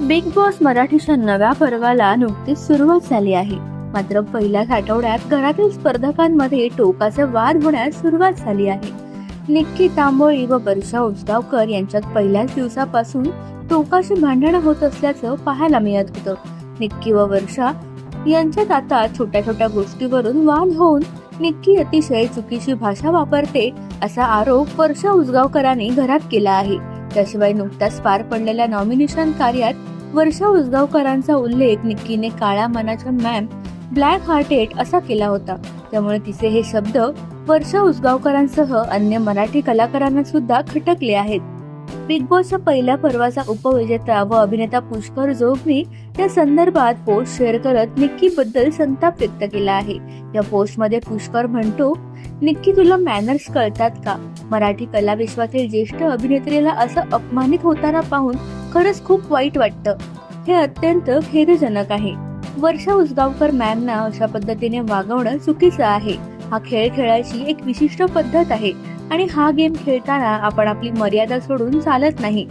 Big boss मराठीच्या नव्या पर्वाला नुकतीच सुरुवात झाली आहे. मात्र पहिल्याच आठवड्यात घरातील स्पर्धकांमध्ये टोकाचे वाद होण्यास सुरुवात झाली आहे. निक्की तांबोळी व वर्षा उसगावकर यांच्यात पहिल्याच दिवसापासून टोकाची भांडणं होत असल्याचं पाहायला मिळत होतं. निक्की व वर्षा यांच्यात आता छोट्या छोट्या गोष्टीवरून वाद होऊन निक्की अतिशय चुकीची भाषा वापरते असा आरोप वर्षा उसगावकरांनी घरात केला आहे. त्याशिवाय नुकत्याच पार पडलेल्या नॉमिनेशन कार्यात वर्षा उसगावकरांचा उल्लेख निक्कीने काळ्या मनाच्या मॅम ब्लॅक हार्टेड असा केला होता. त्यामुळे तिचे हे शब्द वर्षा उसगावकरांसह अन्य मराठी कलाकारांना सुद्धा खटकले आहेत. बिग बॉसच्या पहिल्या पर्वाचा उपविजेता व अभिनेता पुष्कर जोगनी या संदर्भात पोस्ट शेअर करत निक्की बद्दल संताप व्यक्त केला आहे. या पोस्टमध्ये पुष्कर म्हणतो निक्की तुला मॅनर्स कळतात का? मराठी कला विश्वातील ज्येष्ठ अभिनेत्रीला असं अपमानित होताना पाहून खरंच खूप वाईट वाटतं. हे अत्यंत खेदजनक आहे. वर्षा उसगावकर मॅमना अशा पद्धतीने वागवणं चुकीचं आहे. हा खेळ खेळायची एक विशिष्ट पद्धत आहे. आणि हा गेम खेळताना आपण आपली मर्यादा सोडून चालत नाही.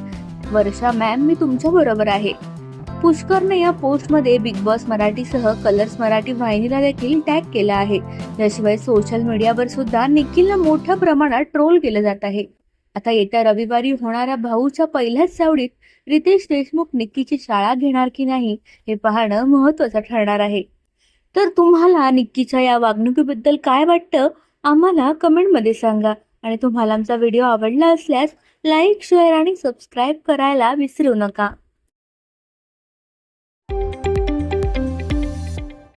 वर्षा मॅम मी तुमच्या बरोबर आहे. पुष्करने या पोस्टमध्ये बिग बॉस मराठीसह कलर्स मराठी वाहिनीला देखील टॅग केला आहे. याशिवाय सोशल मीडियावर सुद्धा निखिलला मोठ्या प्रमाणात ट्रोल केलं जात आहे. आता येत्या रविवारी होणाऱ्या भाऊच्या पहिल्याच सावडीत रितेश देशमुख निक्कीची शाळा घेणार की नाही हे पाहणं महत्वाचं ठरणार आहे. तर तुम्हाला निक्कीच्या या वागणुकीबद्दल काय वाटतं? आम्हाला कमेंटमध्ये सांगा. आणि तुम्हाला आमचा व्हिडिओ आवडला असल्यास लाईक शेअर आणि सबस्क्राईब करायला विसरू नका.